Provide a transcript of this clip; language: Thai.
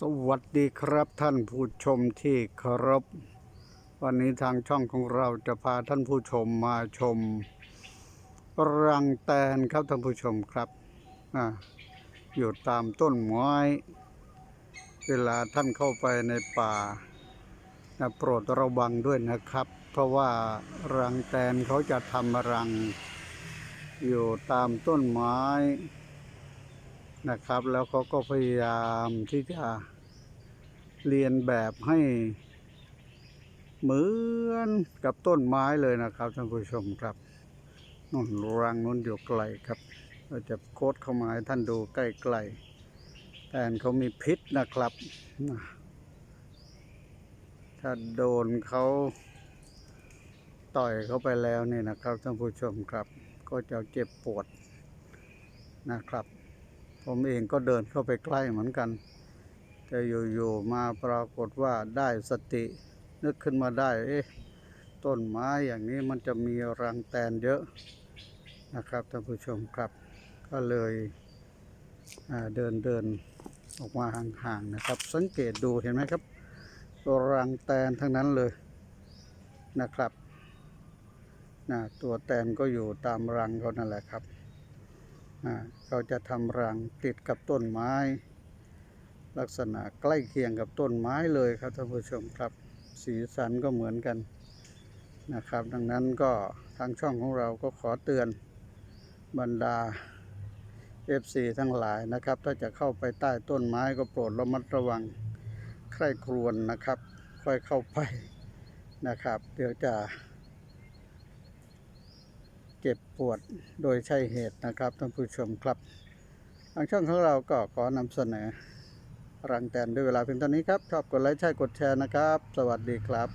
สวัสดีครับท่านผู้ชมที่เคารพวันนี้ทางช่องของเราจะพาท่านผู้ชมมาชม รังแตนครับท่านผู้ชมครับออยู่ตามต้นไม้เวลาท่านเข้าไปในป่าโปรดระวังด้วยนะครับ เพราะว่ารังแตนเขาจะทำรัง อยู่ตามต้นไม้ นะครับ แล้วเขาก็พยายามที่จะเรียนแบบให้เหมือนกับต้นไม้เลยนะครับท่านผู้ชมครับนุ่นรังนุ่นอยู่ไกลครับ เราจะโคดเข้ามาให้ท่านดูใกล้ๆแต่เขามีพิษนะครับ ถ้าโดนเขาต่อยเข้าไปแล้วนี่นะครับท่านผู้ชมครับ ก็จะเจ็บปวดนะครับ ผมเองก็เดินเข้าไปใกล้เหมือนกัน แต่อยู่ๆมาปรากฏว่าได้สติ นึกขึ้นมาได้ เอ๊ะ ต้นไม้อย่างนี้มันจะมีรังแตนเยอะนะครับท่านผู้ชมครับ ก็เลยเดินเดินออกมาห่างๆนะครับ สังเกตดูเห็นไหมครับตัวรังแตนทั้งนั้นเลยนะครับนะตัวแตนก็อยู่ตามรังเขานั่นแหละครับ เขาจะทำรังติดกับต้นไม้ ลักษณะใกล้เคียงกับต้นไม้เลยครับท่านผู้ชมครับ สีสันก็เหมือนกันนะครับ ดังนั้นก็ทางช่องของเราก็ขอเตือนบรรดา FC ทั้งหลายนะครับ ถ้าจะเข้าไปใต้ต้นไม้ก็โปรดระมัดระวังใคร่ครวญนะครับ ค่อยเข้าไปนะครับ เดี๋ยวจะ เจ็บปวดโดยใช่เหตุนะครับท่านผู้ชมครับทางช่องของเราก็ขอนำเสนอ รังแตนด้วยเวลาเพียงเท่านี้ครับ ชอบกดไลค์ใช่กดแชร์นะครับ สวัสดีครับ